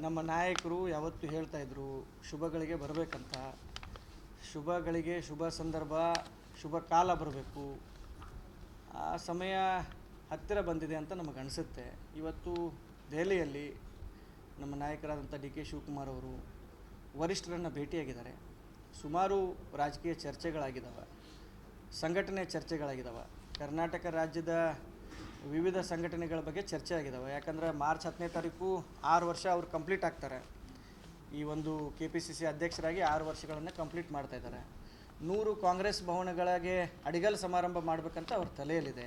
ನಮ್ಮ ನಾಯಕರು ಯಾವತ್ತು ಹೇಳ್ತಾ ಇದ್ರು, ಶುಭಗಳಿಗೆ ಬರಬೇಕಂತ. ಶುಭಗಳಿಗೆ ಶುಭ ಸಂದರ್ಭ, ಶುಭ ಕಾಲ ಬರಬೇಕು. ಆ ಸಮಯ ಹತ್ತಿರ ಬಂದಿದೆ ಅಂತ ನಮಗೆ ಅನಿಸುತ್ತೆ. ಇವತ್ತು ದೆಹಲಿಯಲ್ಲಿ ನಮ್ಮ ನಾಯಕರಾದಂಥ ಡಿ ಕೆ ಶಿವಕುಮಾರ್ ಅವರು ವರಿಷ್ಠರನ್ನು ಭೇಟಿಯಾಗಿದ್ದಾರೆ. ಸುಮಾರು ರಾಜಕೀಯ ಚರ್ಚೆಗಳಾಗಿದ್ದಾವೆ ಸಂಘಟನೆ ಚರ್ಚೆಗಳಾಗಿದ್ದಾವೆ ಕರ್ನಾಟಕ ರಾಜ್ಯದ ವಿವಿಧ ಸಂಘಟನೆಗಳ ಬಗ್ಗೆ ಚರ್ಚೆ ಆಗಿದ್ದಾವೆ ಯಾಕಂದರೆ ಮಾರ್ಚ್ ಹತ್ತನೇ ತಾರೀಕು ಆರು ವರ್ಷ ಅವ್ರು ಕಂಪ್ಲೀಟ್ ಆಗ್ತಾರೆ. ಈ ಒಂದು ಕೆ ಪಿ ಸಿ ಸಿ ಅಧ್ಯಕ್ಷರಾಗಿ ಆರು ವರ್ಷಗಳನ್ನು ಕಂಪ್ಲೀಟ್ ಮಾಡ್ತಾ ಇದ್ದಾರೆ. ನೂರು ಕಾಂಗ್ರೆಸ್ ಭವನಗಳಿಗೆ ಅಡಿಗಲ್ ಸಮಾರಂಭ ಮಾಡಬೇಕಂತ ಅವ್ರ ತಲೆಯಲ್ಲಿದೆ.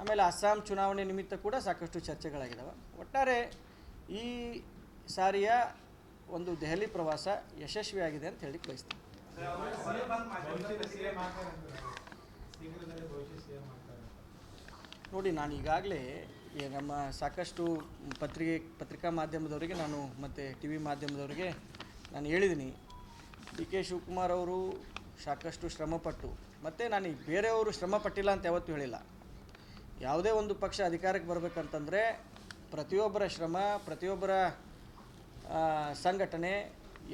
ಆಮೇಲೆ ಅಸ್ಸಾಂ ಚುನಾವಣೆ ನಿಮಿತ್ತ ಕೂಡ ಸಾಕಷ್ಟು ಚರ್ಚೆಗಳಾಗಿದ್ದಾವೆ ಒಟ್ಟಾರೆ ಈ ಸಾರಿಯ ಒಂದು ದೆಹಲಿ ಪ್ರವಾಸ ಯಶಸ್ವಿಯಾಗಿದೆ ಅಂತ ಹೇಳಿ ಬಯಸ್ತೀನಿ. ನೋಡಿ, ನಾನು ಈಗಾಗಲೇ ನಮ್ಮ ಸಾಕಷ್ಟು ಪತ್ರಿಕೆ, ಪತ್ರಿಕಾ ಮಾಧ್ಯಮದವರಿಗೆ ನಾನು ಮತ್ತು ಟಿ ವಿ ಮಾಧ್ಯಮದವರಿಗೆ ನಾನು ಹೇಳಿದ್ದೀನಿ. ಡಿ ಕೆ ಶಿವಕುಮಾರ್ ಅವರು ಸಾಕಷ್ಟು ಶ್ರಮಪಟ್ಟು, ಮತ್ತು ನಾನು ಬೇರೆಯವರು ಶ್ರಮ ಪಟ್ಟಿಲ್ಲ ಅಂತ ಯಾವತ್ತೂ ಹೇಳಿಲ್ಲ. ಯಾವುದೇ ಒಂದು ಪಕ್ಷ ಅಧಿಕಾರಕ್ಕೆ ಬರಬೇಕಂತಂದರೆ ಪ್ರತಿಯೊಬ್ಬರ ಶ್ರಮ, ಪ್ರತಿಯೊಬ್ಬರ ಸಂಘಟನೆ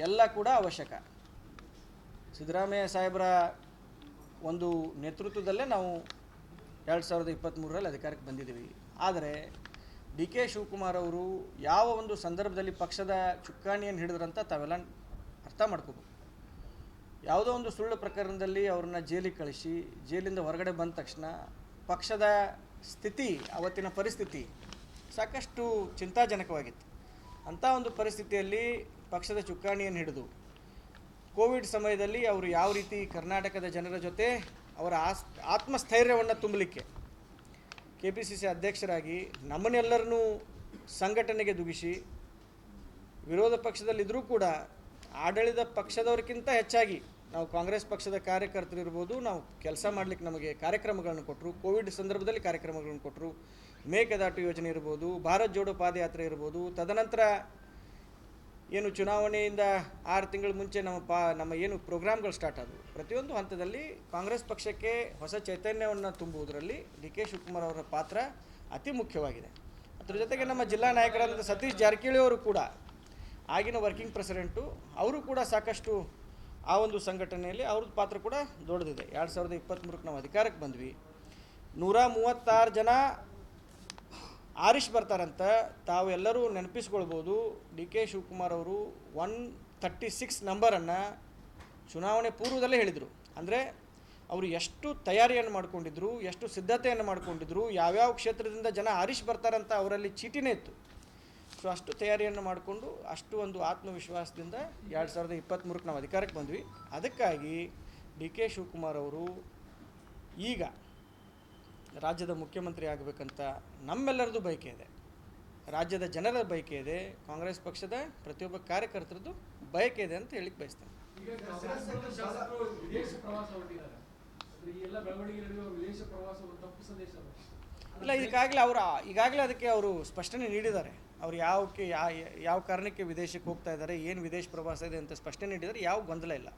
ಎಲ್ಲ ಕೂಡ ಅವಶ್ಯಕ. ಸಿದ್ದರಾಮಯ್ಯ ಸಾಹೇಬರ ಒಂದು ನೇತೃತ್ವದಲ್ಲೇ ನಾವು ಎರಡು ಸಾವಿರದ ಇಪ್ಪತ್ತ್ಮೂರರಲ್ಲಿ ಅಧಿಕಾರಕ್ಕೆ ಬಂದಿದ್ದೀವಿ. ಆದರೆ ಡಿ ಕೆ ಶಿವಕುಮಾರ್ ಅವರು ಯಾವ ಒಂದು ಸಂದರ್ಭದಲ್ಲಿ ಪಕ್ಷದ ಚುಕ್ಕಾಣಿಯನ್ನು ಹಿಡಿದ್ರಂತ ತಾವೆಲ್ಲ ಅರ್ಥ ಮಾಡ್ಕೋಬೇಕು. ಯಾವುದೋ ಒಂದು ಸುಳ್ಳು ಪ್ರಕರಣದಲ್ಲಿ ಅವ್ರನ್ನ ಜೈಲಿಗೆ ಕಳಿಸಿ, ಜೈಲಿಂದ ಹೊರಗಡೆ ಬಂದ ತಕ್ಷಣ ಪಕ್ಷದ ಸ್ಥಿತಿ, ಅವತ್ತಿನ ಪರಿಸ್ಥಿತಿ ಸಾಕಷ್ಟು ಚಿಂತಾಜನಕವಾಗಿತ್ತು. ಅಂಥ ಒಂದು ಪರಿಸ್ಥಿತಿಯಲ್ಲಿ ಪಕ್ಷದ ಚುಕ್ಕಾಣಿಯನ್ನು ಹಿಡಿದು ಕೋವಿಡ್ ಸಮಯದಲ್ಲಿ ಅವರು ಯಾವ ರೀತಿ ಕರ್ನಾಟಕದ ಜನರ ಜೊತೆ ಅವರ ಆಸ್, ಆತ್ಮಸ್ಥೈರ್ಯವನ್ನು ತುಂಬಲಿಕ್ಕೆ ಕೆ ಪಿ ಸಿ ಸಿ ಅಧ್ಯಕ್ಷರಾಗಿ ನಮ್ಮನ್ನೆಲ್ಲರನ್ನೂ ಸಂಘಟನೆಗೆ ದುಗಿಸಿ ವಿರೋಧ ಪಕ್ಷದಲ್ಲಿದ್ದರೂ ಕೂಡ ಆಡಳಿತ ಪಕ್ಷದವ್ರಿಗಿಂತ ಹೆಚ್ಚಾಗಿ ನಾವು ಕಾಂಗ್ರೆಸ್ ಪಕ್ಷದ ಕಾರ್ಯಕರ್ತರಿರ್ಬೋದು, ನಾವು ಕೆಲಸ ಮಾಡಲಿಕ್ಕೆ ನಮಗೆ ಕಾರ್ಯಕ್ರಮಗಳನ್ನು ಕೊಟ್ಟರು ಕೋವಿಡ್ ಸಂದರ್ಭದಲ್ಲಿ ಕಾರ್ಯಕ್ರಮಗಳನ್ನು ಕೊಟ್ಟರು ಮೇಕೆದಾಟು ಯೋಜನೆ ಇರ್ಬೋದು, ಭಾರತ್ ಜೋಡೋ ಪಾದಯಾತ್ರೆ ಇರ್ಬೋದು, ತದನಂತರ ಏನು ಚುನಾವಣೆಯಿಂದ ಆರು ತಿಂಗಳ ಮುಂಚೆ ನಮ್ಮ ಪಾ, ನಮ್ಮ ಏನು ಪ್ರೋಗ್ರಾಮ್ಗಳು ಸ್ಟಾರ್ಟ್ ಆದವು. ಪ್ರತಿಯೊಂದು ಹಂತದಲ್ಲಿ ಕಾಂಗ್ರೆಸ್ ಪಕ್ಷಕ್ಕೆ ಹೊಸ ಚೈತನ್ಯವನ್ನು ತುಂಬುವುದರಲ್ಲಿ ಡಿ ಕೆ ಶಿವಕುಮಾರ್ ಅವರ ಪಾತ್ರ ಅತಿ ಮುಖ್ಯವಾಗಿದೆ. ಅದ್ರ ಜೊತೆಗೆ ನಮ್ಮ ಜಿಲ್ಲಾ ನಾಯಕರಾದಂಥ ಸತೀಶ್ ಜಾರಕಿಹೊಳಿ ಅವರು ಕೂಡ ಆಗಿನ ವರ್ಕಿಂಗ್ ಪ್ರೆಸಿಡೆಂಟು, ಅವರು ಕೂಡ ಸಾಕಷ್ಟು ಆ ಒಂದು ಸಂಘಟನೆಯಲ್ಲಿ ಅವ್ರದ್ದು ಪಾತ್ರ ಕೂಡ ದೊಡ್ಡದಿದೆ. ಎರಡು ಸಾವಿರದ ಇಪ್ಪತ್ತ್ಮೂರಕ್ಕೆ ನಾವು ಅಧಿಕಾರಕ್ಕೆ ಬಂದ್ವಿ. ನೂರ ಮೂವತ್ತಾರು ಜನ ಆರಿಷ್ ಬರ್ತಾರಂತ ತಾವೆಲ್ಲರೂ ನೆನಪಿಸ್ಕೊಳ್ಬೋದು, ಡಿ ಕೆ ಶಿವಕುಮಾರ್ ಅವರು ಒನ್ ತರ್ಟಿ ಸಿಕ್ಸ್ ನಂಬರನ್ನು ಚುನಾವಣೆ ಪೂರ್ವದಲ್ಲೇ ಹೇಳಿದರು. ಅಂದರೆ ಅವರು ಎಷ್ಟು ತಯಾರಿಯನ್ನು ಮಾಡಿಕೊಂಡಿದ್ರು, ಎಷ್ಟು ಸಿದ್ಧತೆಯನ್ನು ಮಾಡಿಕೊಂಡಿದ್ರು, ಯಾವ್ಯಾವ ಕ್ಷೇತ್ರದಿಂದ ಜನ ಆರಿಷ್ ಬರ್ತಾರಂತ ಅವರಲ್ಲಿ ಚೀಟಿನೇ ಇತ್ತು. ಸೊ ಅಷ್ಟು ತಯಾರಿಯನ್ನು ಮಾಡಿಕೊಂಡು ಅಷ್ಟು ಒಂದು ಆತ್ಮವಿಶ್ವಾಸದಿಂದ ಎರಡು ಸಾವಿರದ ಇಪ್ಪತ್ತ್ಮೂರಕ್ಕೆ ನಾವು ಅಧಿಕಾರಕ್ಕೆ ಬಂದ್ವಿ. ಅದಕ್ಕಾಗಿ ಡಿ ಕೆ ಶಿವಕುಮಾರ್ ಅವರು ಈಗ ರಾಜ್ಯದ ಮುಖ್ಯಮಂತ್ರಿ ಆಗಬೇಕಂತ ನಮ್ಮೆಲ್ಲರದ್ದು ಬಯಕೆ ಇದೆ. ರಾಜ್ಯದ ಜನರ ಬಯಕೆ ಇದೆ ಕಾಂಗ್ರೆಸ್ ಪಕ್ಷದ ಪ್ರತಿಯೊಬ್ಬ ಕಾರ್ಯಕರ್ತರದ್ದು ಬಯಕೆ ಇದೆ ಅಂತ ಹೇಳಿಕ್ ಬಯಸ್ತೇನೆ. ಇಲ್ಲ ಈಗಾಗಲೇ ಅವರು ಈಗಾಗಲೇ ಅದಕ್ಕೆ ಅವರು ಸ್ಪಷ್ಟನೆ ನೀಡಿದ್ದಾರೆ. ಅವ್ರು ಯಾವಕ್ಕೆ ಯಾ- ಯಾವ ಕಾರಣಕ್ಕೆ ವಿದೇಶಕ್ಕೆ ಹೋಗ್ತಾ ಇದ್ದಾರೆ ಏನು ವಿದೇಶ ಪ್ರವಾಸ ಇದೆ ಅಂತ ಸ್ಪಷ್ಟನೆ ನೀಡಿದ್ದಾರೆ ಯಾವ ಗೊಂದಲ ಇಲ್ಲ.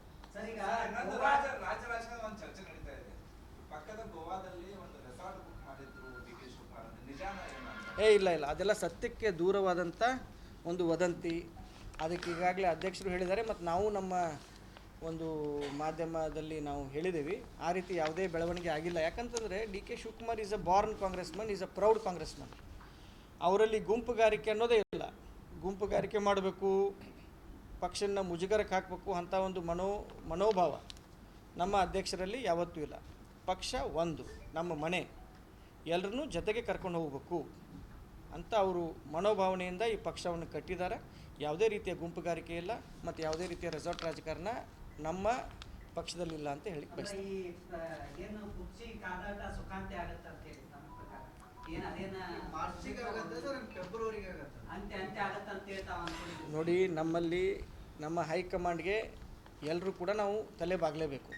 ಪಕ್ಕದ ಅಂತ. ಏ ಇಲ್ಲ ಇಲ್ಲ. ಅದೆಲ್ಲ ಸತ್ಯಕ್ಕೆ ದೂರವಾದಂಥ ಒಂದು ವದಂತಿ. ಅದಕ್ಕೆ ಈಗಾಗಲೇ ಅಧ್ಯಕ್ಷರು ಹೇಳಿದ್ದಾರೆ ಮತ್ತು ನಾವು ನಮ್ಮ ಒಂದು ಮಾಧ್ಯಮದಲ್ಲಿ ನಾವು ಹೇಳಿದ್ದೀವಿ. ಆ ರೀತಿ ಯಾವುದೇ ಬೆಳವಣಿಗೆ ಆಗಿಲ್ಲ. ಯಾಕಂತಂದರೆ D K Shivakumar is a born Congress man is a proud Congress man ಅವರಲ್ಲಿ ಗುಂಪುಗಾರಿಕೆ ಅನ್ನೋದೇ ಇಲ್ಲ. ಗುಂಪುಗಾರಿಕೆ ಮಾಡಬೇಕು ಪಕ್ಷನ ಮುಜುಗರಕ್ಕೆ ಹಾಕಬೇಕು ಅಂಥ ಒಂದು ಮನೋ ಮನೋಭಾವ ನಮ್ಮ ಅಧ್ಯಕ್ಷರಲ್ಲಿ ಯಾವತ್ತೂ ಇಲ್ಲ. ಪಕ್ಷ ಒಂದು ನಮ್ಮ ಮನೆ. ಎಲ್ಲರನ್ನೂ ಜೊತೆಗೆ ಕರ್ಕೊಂಡು ಹೋಗಬೇಕು ಅಂತ ಅವರು ಮನೋಭಾವನೆಯಿಂದ ಈ ಪಕ್ಷವನ್ನು ಕಟ್ಟಿದ್ದಾರೆ. ಯಾವುದೇ ರೀತಿಯ ಗುಂಪುಗಾರಿಕೆ ಇಲ್ಲ ಮತ್ತು ಯಾವುದೇ ರೀತಿಯ ರೆಸಾರ್ಟ್ ರಾಜಕಾರಣ ನಮ್ಮ ಪಕ್ಷದಲ್ಲಿಲ್ಲ ಅಂತ ಹೇಳಿ ನೋಡಿ ನಮ್ಮಲ್ಲಿ ನಮ್ಮ ಹೈಕಮಾಂಡ್ಗೆ ಎಲ್ಲರೂ ಕೂಡ ನಾವು ತಲೆ ಬಾಗಲೇಬೇಕು.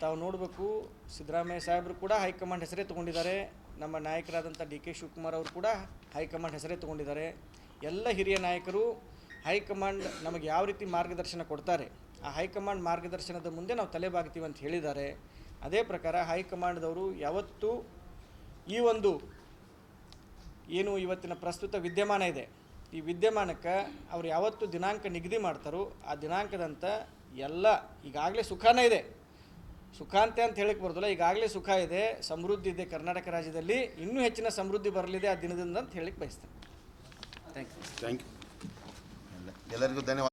ತಾವು ನೋಡಬೇಕು, ಸಿದ್ದರಾಮಯ್ಯ ಸಾಹೇಬರು ಕೂಡ ಹೈಕಮಾಂಡ್ ಹೆಸರೇ ತೊಗೊಂಡಿದ್ದಾರೆ. ನಮ್ಮ ನಾಯಕರಾದಂಥ ಡಿ ಕೆ ಶಿವಕುಮಾರ್ ಅವರು ಕೂಡ ಹೈಕಮಾಂಡ್ ಹೆಸರೇ ತೊಗೊಂಡಿದ್ದಾರೆ. ಎಲ್ಲ ಹಿರಿಯ ನಾಯಕರು ಹೈಕಮಾಂಡ್ ನಮಗೆ ಯಾವ ರೀತಿ ಮಾರ್ಗದರ್ಶನ ಕೊಡ್ತಾರೆ, ಆ ಹೈಕಮಾಂಡ್ ಮಾರ್ಗದರ್ಶನದ ಮುಂದೆ ನಾವು ತಲೆಬಾಗ್ತೀವಿ ಅಂತ ಹೇಳಿದ್ದಾರೆ. ಅದೇ ಪ್ರಕಾರ ಹೈಕಮಾಂಡ್ದವರು ಯಾವತ್ತೂ ಈ ಒಂದು ಏನು ಇವತ್ತಿನ ಪ್ರಸ್ತುತ ವಿದ್ಯಮಾನ ಇದೆ, ಈ ವಿದ್ಯಮಾನಕ್ಕೆ ಅವ್ರು ಯಾವತ್ತು ದಿನಾಂಕ ನಿಗದಿ ಮಾಡ್ತಾರೋ, ಆ ದಿನಾಂಕದಂತ ಎಲ್ಲ ಈಗಾಗಲೇ ಸುಖಾನೇ ಇದೆ. ಸುಖಾಂತೆ ಅಂತ ಹೇಳಕ್ಕೆ ಬರೋದಿಲ್ಲ. ಈಗಾಗಲೇ ಸುಖ ಇದೆ, ಸಮೃದ್ಧಿ ಇದೆ ಕರ್ನಾಟಕ ರಾಜ್ಯದಲ್ಲಿ. ಇನ್ನೂ ಹೆಚ್ಚಿನ ಸಮೃದ್ಧಿ ಬರಲಿದೆ ಆ ದಿನದಿಂದ ಅಂತ ಹೇಳಕ್ಕೆ ಬಯಸ್ತೇನೆ. ಥ್ಯಾಂಕ್ ಯು ಥ್ಯಾಂಕ್ ಯು ಎಲ್ಲರಿಗೂ ಧನ್ಯವಾದ.